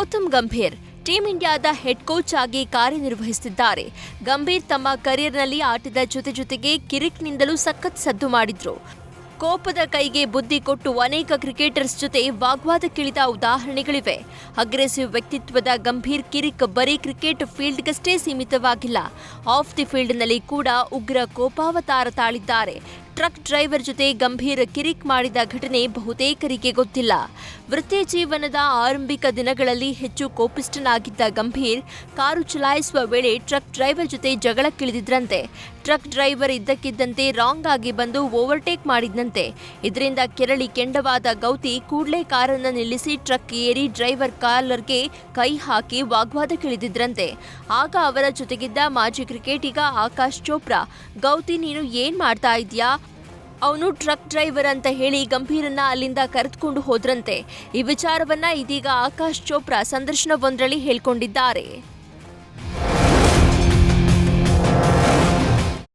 Gautam Gambhir, team ಇಂಡಿಯಾದ head coach ಆಗಿ ಕಾರ್ಯನಿರ್ವಹಿಸುತ್ತಿದ್ದಾರೆ. ಗಂಭೀರ್ ತಮ್ಮ ಕರಿಯರ್ನಲ್ಲಿ ಆಟದ ಜೊತೆ ಜೊತೆಗೆ ಕಿರಿಕ್ನಿಂದಲೂ ಸಖತ್ ಸದ್ದು ಮಾಡಿದ್ರು. ಕೋಪದ ಕೈಗೆ ಬುದ್ಧಿ ಕೊಟ್ಟು ಅನೇಕ ಕ್ರಿಕೆಟರ್ಸ್ ಜೊತೆ ವಾಗ್ವಾದಕ್ಕಿಳಿದ ಉದಾಹರಣೆಗಳಿವೆ. ಅಗ್ರೆಸಿವ್ ವ್ಯಕ್ತಿತ್ವದ ಗಂಭೀರ್ ಕಿರಿಕ್ ಬರೀ ಕ್ರಿಕೆಟ್ ಫೀಲ್ಡ್ಗಷ್ಟೇ ಸೀಮಿತವಾಗಿಲ್ಲ. ಆಫ್ ದಿ ಫೀಲ್ಡ್ನಲ್ಲಿ ಕೂಡ ಉಗ್ರ ಕೋಪಾವತಾರ ತಾಳಿದ್ದಾರೆ. ಟ್ರಕ್ ಡ್ರೈವರ್ ಜೊತೆ ಗಂಭೀರ ಕಿರಿಕ್ ಮಾಡಿದ ಘಟನೆ ಬಹುತೇಕರಿಗೆ ಗೊತ್ತಿಲ್ಲ. ವೃತ್ತಿ ಜೀವನದ ಆರಂಭಿಕ ದಿನಗಳಲ್ಲಿ ಹೆಚ್ಚು ಕೋಪಿಷ್ಟನಾಗಿದ್ದ ಗಂಭೀರ್ ಕಾರು ಚಲಾಯಿಸುವ ವೇಳೆ ಟ್ರಕ್ ಡ್ರೈವರ್ ಜೊತೆ ಜಗಳಕ್ಕಿಳಿದಿದ್ರಂತೆ. ಟ್ರಕ್ ಡ್ರೈವರ್ ಇದ್ದಕ್ಕಿದ್ದಂತೆ ರಾಂಗ್ ಆಗಿ ಬಂದು ಓವರ್ಟೇಕ್ ಮಾಡಿದ್ದಂತೆ ಇದರಿಂದ ಕೆರಳಿ ಕೆಂಡವಾದ ಗೌತಿ ಕೂಡಲೇ ಕಾರನ್ನು ನಿಲ್ಲಿಸಿ ಟ್ರಕ್ ಏರಿ ಡ್ರೈವರ್ ಕಾಲರ್ಗೆ ಕೈ ಹಾಕಿ ವಾಗ್ವಾದಕ್ಕಿಳಿದಿದ್ರಂತೆ. ಆಗ ಅವರ ಜೊತೆಗಿದ್ದ ಮಾಜಿ ಕ್ರಿಕೆಟಿಗ ಆಕಾಶ್ ಚೋಪ್ರಾ, ಗೌತಿ, ನೀನು ಏನ್ ಮಾಡ್ತಾ ಇದ್ಯಾ ಅವನು ಟ್ರಕ್ ಡ್ರೈವರ್ ಅಂತ ಹೇಳಿ ಗಂಭೀರನ್ನ ಅಲ್ಲಿಂದ ಕರೆದುಕೊಂಡು ಹೋದ್ರಂತೆ. ಈ ವಿಚಾರವನ್ನ ಇದೀಗ ಆಕಾಶ್ ಚೋಪ್ರಾ ಸಂದರ್ಶನವೊಂದರಲ್ಲಿ ಹೇಳ್ಕೊಂಡಿದ್ದಾರೆ.